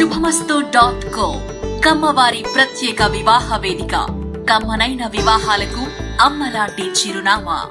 శుభమస్తు dot కో కమ్మవారి ప్రత్యేక వివాహ వేదిక. కమ్మనైన వివాహాలకు అమ్మలాంటి చిరునామా.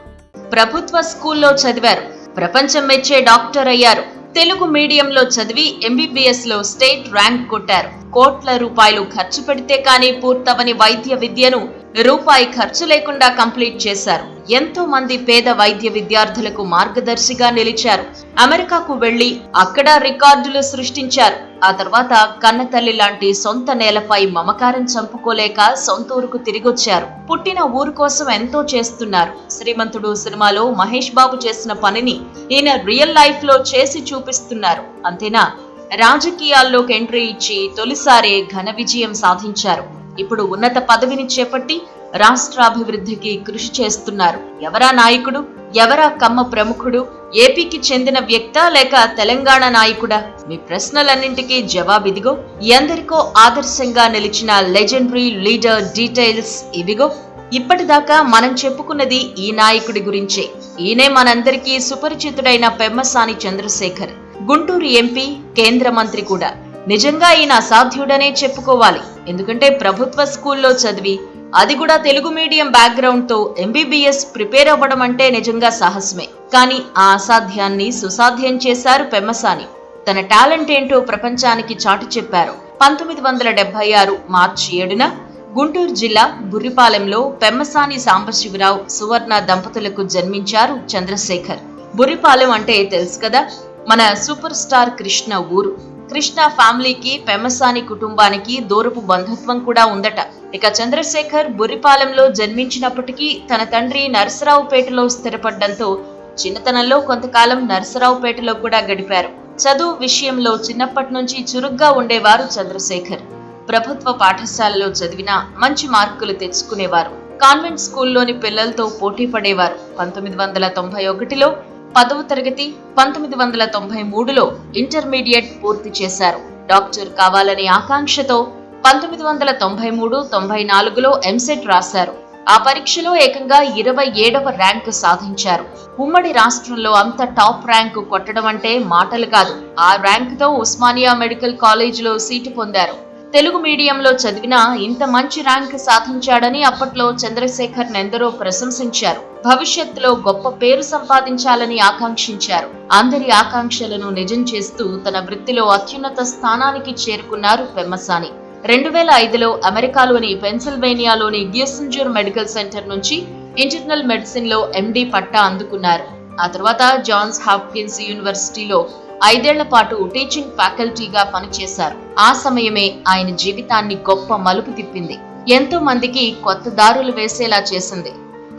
ప్రభుత్వ స్కూల్లో చదివారు. ప్రపంచం మెచ్చే డాక్టర్ అయ్యారు. తెలుగు మీడియంలో చదివి ఎంబీబీఎస్లో స్టేట్ ర్యాంక్ కొట్టారు. కోట్ల రూపాయలు ఖర్చు పెడితే కానీ పూర్తవని వైద్య విద్యను రూపాయి ఖర్చు లేకుండా కంప్లీట్ చేశారు. ఎంతో మంది పేద వైద్య విద్యార్థులకు మార్గదర్శిగా నిలిచారు. అమెరికాకు వెళ్ళి అక్కడ రికార్డులు సృష్టించారు. ఆ తర్వాత కన్నతల్లి లాంటి సొంత నేలపై మమకారం చంపుకోలేక సొంత ఊరుకు తిరిగొచ్చారు. పుట్టిన ఊరు కోసం ఎంతో చేస్తున్నారు. శ్రీమంతుడు సినిమాలో మహేష్ బాబు చేసిన పనిని ఈయన రియల్ లైఫ్లో చేసి చూపిస్తున్నారు. అంతేనా? రాజకీయాల్లోకి ఎంట్రీ ఇచ్చి తొలిసారే ఘన విజయం సాధించారు. ఇప్పుడు ఉన్నత పదవిని చేపట్టి రాష్ట్రాభివృద్ధికి కృషి చేస్తున్నారు. ఎవరా నాయకుడు? ఎవరా కమ్మ ప్రముఖుడు? ఏపీకి చెందిన వ్యక్త లేక తెలంగాణ నాయకుడా? మీ ప్రశ్నలన్నింటికీ జవాబిదిగో. ఎందరికో ఆదర్శంగా నిలిచిన లెజెండరీ లీడర్ డీటెయిల్స్ ఇవిగో. ఇప్పటిదాకా మనం చెప్పుకున్నది ఈ నాయకుడి గురించే. ఈయనే మనందరికీ సుపరిచితుడైన పెమ్మసాని చంద్రశేఖర్. గుంటూరు ఎంపీ కేంద్ర మంత్రి కూడా. నిజంగా ఈయన అసాధ్యుడనే చెప్పుకోవాలి. ఎందుకంటే ప్రభుత్వ స్కూల్లో చదివి అది కూడా తెలుగు మీడియం బ్యాక్గ్రౌండ్తో ఎంబీబీఎస్ ప్రిపేర్ అవ్వడం అంటే నిజంగా సాహసమే. కానీ ఆ అసాధ్యాన్ని సుసాధ్యం చేశారు పెమ్మసాని. తన టాలెంట్ ఏంటో ప్రపంచానికి చాటి చెప్పారు. పంతొమ్మిది వందల డెబ్బై ఆరు మార్చి ఏడున గుంటూరు జిల్లా బుర్రిపాలెంలో పెమ్మసాని సాంబశివరావు సువర్ణ దంపతులకు జన్మించారు చంద్రశేఖర్. బుర్రిపాలెం అంటే తెలుసు కదా మన సూపర్ స్టార్ కృష్ణ ఊరు. కృష్ణ ఫ్యామిలీకి పెమసాని కుటుంబానికి దూరపు బంధుత్వం కూడా ఉందట. ఇక చంద్రశేఖర్ బుర్రిపాలెంలో జన్మించినప్పటికీ తన తండ్రి నరసరావుపేటలో స్థిరపడ్డంతో చిన్నతనంలో కొంతకాలం నరసరావుపేటలో కూడా గడిపారు. చదువు విషయంలో చిన్నప్పటి నుంచి చురుగ్గా ఉండేవారు చంద్రశేఖర్. ప్రభుత్వ పాఠశాలలో చదివిన మంచి మార్కులు తెచ్చుకునేవారు. కాన్వెంట్ స్కూల్లోని పిల్లలతో పోటీ పడేవారు. పంతొమ్మిది వందల తొంభై ఒకటిలో పదవ తరగతి పంతొమ్మిది వందల తొంభై మూడులో ఇంటర్మీడియట్ పూర్తి చేశారు. డాక్టర్ కావాలనే ఆకాంక్షతో పంతొమ్మిది వందల తొంభై మూడు తొంభై నాలుగులో ఎంసెట్ రాశారు. ఆ పరీక్షలో ఏకంగా ఇరవై ఏడవ ర్యాంకు సాధించారు. ఉమ్మడి రాష్ట్రంలో అంత టాప్ ర్యాంకు కొట్టడం అంటే మాటలు కాదు. ఆ ర్యాంకుతో ఉస్మానియా మెడికల్ కాలేజీలో సీటు పొందారు. తెలుగు మీడియంలో చదివినా ఇంత మంచి ర్యాంక్ సాధించాడని అప్పట్లో చంద్రశేఖర్ ఎందరో ప్రశంసించారు. భవిష్యత్తులో గొప్ప పేరు సంపాదించాలని ఆకాంక్షించారు. అందరి ఆకాంక్షలను నిజం చేస్తూ తన వృత్తిలో అత్యున్నత స్థానానికి చేరుకున్నారు పెమ్మసాని. రెండు వేల ఐదులో అమెరికాలోని పెన్సిల్వేనియాలోని గ్యూసంజూర్ మెడికల్ సెంటర్ నుంచి ఇంటర్నల్ మెడిసిన్లో ఎండి పట్టా అందుకున్నారు. ఆ తర్వాత జాన్స్ హాప్కిన్స్ యూనివర్సిటీలో ఐదేళ్ళ పాటు టీచింగ్ ఫ్యాకల్టీగా పనిచేశారు. ఆ సమయమే ఆయన జీవితాన్ని గొప్ప మలుపు తిప్పింది. ఎంతో మందికి కొత్త దారులు వేసేలా చేసింది.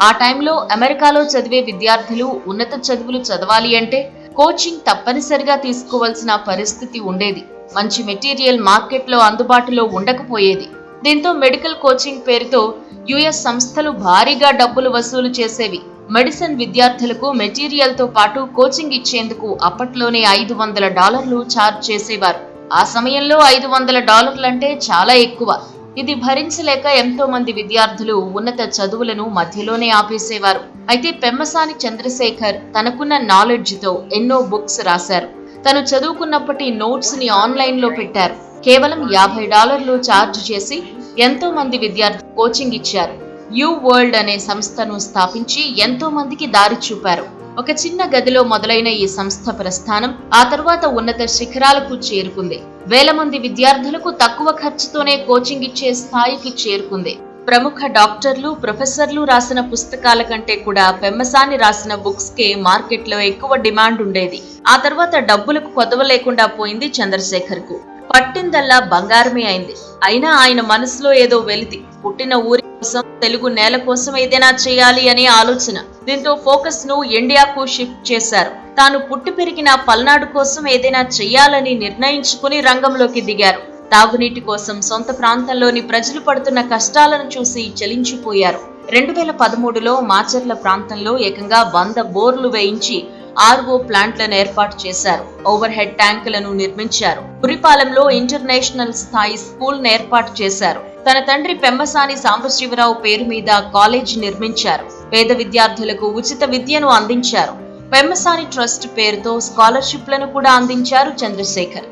ఆ టైంలో అమెరికాలో చదివే విద్యార్థులు ఉన్నత చదువులు చదవాలి అంటే కోచింగ్ తప్పనిసరిగా తీసుకోవాల్సిన పరిస్థితి ఉండేది. మంచి మెటీరియల్ మార్కెట్లో అందుబాటులో ఉండకపోయేది. దీంతో మెడికల్ కోచింగ్ పేరుతో యుఎస్ సంస్థలు భారీగా డబ్బులు వసూలు చేసేవి. మెడిసిన్ విద్యార్థులకు మెటీరియల్తో పాటు కోచింగ్ ఇచ్చేందుకు అప్పట్లోనే ఐదు వందల డాలర్లు ఛార్జ్ చేసేవారు. ఆ సమయంలో ఐదు వందల డాలర్లంటే చాలా ఎక్కువ. ఇది భరించలేక ఎంతో మంది విద్యార్థులు ఉన్నత చదువులను మధ్యలోనే ఆపేసేవారు. అయితే పెమ్మసాని చంద్రశేఖర్ తనకున్న నాలెడ్జ్తో ఎన్నో బుక్స్ రాశారు. తను చదువుకున్నప్పటి నోట్స్ని ఆన్లైన్లో పెట్టారు. కేవలం యాభై డాలర్లు ఛార్జ్ చేసి ఎంతో మంది విద్యార్థులు కోచింగ్ ఇచ్చారు. యూ వరల్డ్ అనే సంస్థను స్థాపించి ఎంతో మందికి దారి చూపారు. ఒక చిన్న గదిలో మొదలైన ఈ సంస్థ ప్రస్థానం ఆ తర్వాత ఉన్నత శిఖరాలకు చేరుకుంది. వేల మంది విద్యార్థులకు తక్కువ ఖర్చుతోనే కోచింగ్ ఇచ్చే స్థాయికి చేరుకుంది. ప్రముఖ డాక్టర్లు ప్రొఫెసర్లు రాసిన పుస్తకాల కంటే కూడా పెమ్మసాని రాసిన బుక్స్ కే మార్కెట్లో ఎక్కువ డిమాండ్ ఉండేది. ఆ తర్వాత డబ్బులకు కొదవ లేకుండా పోయింది చంద్రశేఖర్కు పట్టిందల్లా బంగారమే అయింది. అయినా ఆయన మనసులో ఏదో వెలితి. పుట్టిన ఊరి కోసం తెలుగు నేల కోసం ఏదైనా చేయాలి అనే ఆలోచన. దీంతో ఫోకస్ను ఇండియాకు షిఫ్ట్ చేశారు. తాను పుట్టి పెరిగిన పల్నాడు కోసం ఏదైనా చేయాలని నిర్ణయించుకుని రంగంలోకి దిగారు. తాగునీటి కోసం సొంత ప్రాంతంలోని ప్రజలు పడుతున్న కష్టాలను చూసి చలించిపోయారు. రెండు వేల పదమూడులో మాచర్ల ప్రాంతంలో ఏకంగా వంద బోర్లు వేయించి ఆర్ఓ ప్లాంట్లను ఏర్పాటు చేశారు. ఓవర్ హెడ్ ట్యాంకులను నిర్మించారు. పురిపాలెంలో ఇంటర్నేషనల్ స్థాయి స్కూల్ ఏర్పాటు చేశారు. తన తండ్రి పెమ్మసాని సాంబశివరావు పేరు మీద కాలేజ్ నిర్మించారు. పేద విద్యార్థులకు ఉచిత విద్యను అందించారు. పెమ్మసాని ట్రస్ట్ పేరుతో స్కాలర్షిప్లను కూడా అందించారు చంద్రశేఖర్.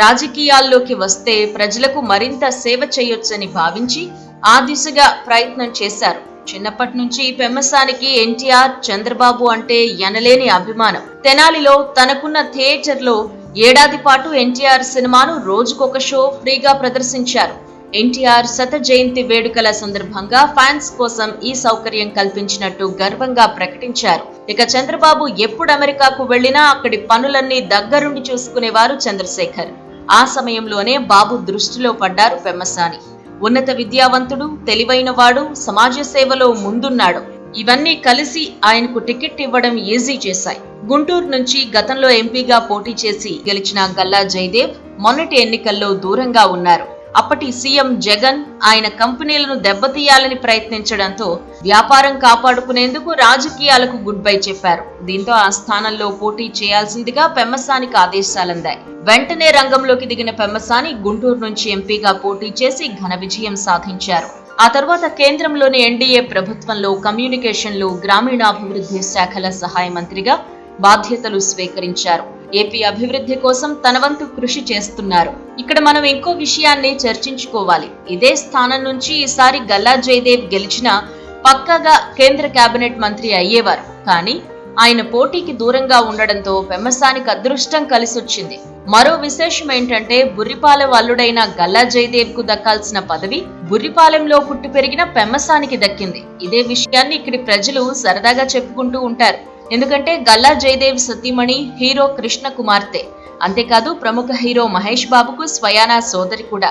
రాజకీయాల్లోకి వస్తే ప్రజలకు మరింత సేవ చేయొచ్చని భావించి ఆ దిశగా ప్రయత్నం చేశారు. చిన్నప్పటి నుంచి పెమ్మసానికి ఎన్టీఆర్ చంద్రబాబు అంటే ఎనలేని అభిమానం. తెనాలిలో తనకున్న థియేటర్లో ఏడాది పాటు ఎన్టీఆర్ సినిమాను రోజుకొక షో ఫ్రీగా ప్రదర్శించారు. ఎన్టీఆర్ శత జయంతి వేడుకల సందర్భంగా ఫ్యాన్స్ కోసం ఈ సౌకర్యం కల్పించినట్టు గర్వంగా ప్రకటించారు. ఇక చంద్రబాబు ఎప్పుడు అమెరికాకు వెళ్ళినా అక్కడి పనులన్నీ దగ్గరుండి చూసుకునేవారు చంద్రశేఖర్. ఆ సమయంలోనే బాబు దృష్టిలో పడ్డారు పెమ్మసాని. ఉన్నత విద్యావంతుడు తెలివైనవాడు సమాజ సేవలో ముందున్నాడు. ఇవన్నీ కలిసి ఆయనకు టికెట్ ఇవ్వడం ఈజీ చేశాయి. గుంటూరు నుంచి గతంలో ఎంపీగా పోటీ చేసి గెలిచిన గల్లా జయదేవ్ మొన్నటి ఎన్నికల్లో దూరంగా ఉన్నారు. అప్పటి సీఎం జగన్ ఆయన కంపెనీలను దెబ్బతీయాలని ప్రయత్నించడంతో వ్యాపారం కాపాడుకునేందుకు రాజకీయాలకు గుడ్ బై చెప్పారు. దీంతో ఆ స్థానంలో పోటీ చేయాల్సిందిగా పెమ్మసానికి ఆదేశాలందాయి. వెంటనే రంగంలోకి దిగిన పెమ్మసాని గుంటూరు నుంచి ఎంపీగా పోటీ చేసి ఘన విజయం సాధించారు. ఆ తర్వాత కేంద్రంలోని ఎన్డీఏ ప్రభుత్వంలో కమ్యూనికేషన్లు గ్రామీణాభివృద్ధి శాఖల సహాయ మంత్రిగా బాధ్యతలు స్వీకరించారు. ఏపీ అభివృద్ధి కోసం తన వంతు కృషి చేస్తున్నారు. ఇక్కడ మనం ఇంకో విషయాన్ని చర్చించుకోవాలి. ఇదే స్థానం నుంచి ఈసారి గల్లా జయదేవ్ గెలిచినా పక్కాగా కేంద్ర కేబినెట్ మంత్రి అయ్యేవారు. కానీ ఆయన పోటీకి దూరంగా ఉండడంతో పెమ్మసానికి అదృష్టం కలిసొచ్చింది. మరో విశేషం ఏంటంటే బుర్రిపాలెం అల్లుడైన గల్లా జయదేవ్కు దక్కాల్సిన పదవి బుర్రిపాలెంలో పుట్టి పెరిగిన పెమ్మసానికి దక్కింది. ఇదే విషయాన్ని ఇక్కడి ప్రజలు సరదాగా చెప్పుకుంటూ ఉంటారు. ఎందుకంటే గల్లా జయదేవ్ సతీమణి హీరో కృష్ణ కుమార్తె. అంతేకాదు ప్రముఖ హీరో మహేష్ బాబుకు స్వయానా సోదరి కూడా.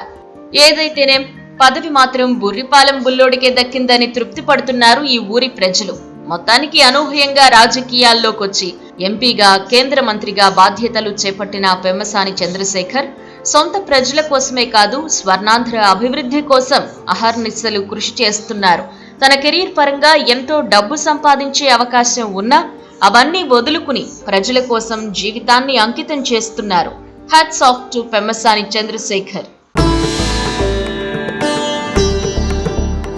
ఏదైతేనేం పదవి మాత్రం బుర్రిపాలెం బుల్లోడికే దక్కిందని తృప్తి పడుతున్నారు ఈ ఊరి ప్రజలు. మొత్తానికి అనూహ్యంగా రాజకీయాల్లోకొచ్చి ఎంపీగా కేంద్ర మంత్రిగా బాధ్యతలు చేపట్టిన పెమ్మసాని చంద్రశేఖర్ సొంత ప్రజల కోసమే కాదు స్వర్ణాంధ్ర అభివృద్ధి కోసం అహర్నిశలు కృషి చేస్తున్నారు. తన కెరీర్ పరంగా ఎంతో డబ్బు సంపాదించే అవకాశం ఉన్నా అవన్నీ వదులుకుని ప్రజల కోసం జీవితాన్ని అంకితం చేస్తున్నారు. Hats off to Pemmasani Chandrasekhar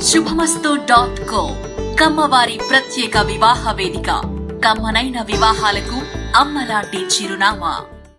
Shubhamastu dot co కమ్మవారి ప్రత్యేక వివాహ వేదిక. కమ్మనైన వివాహాలకు అమ్మలాంటి చిరునామా.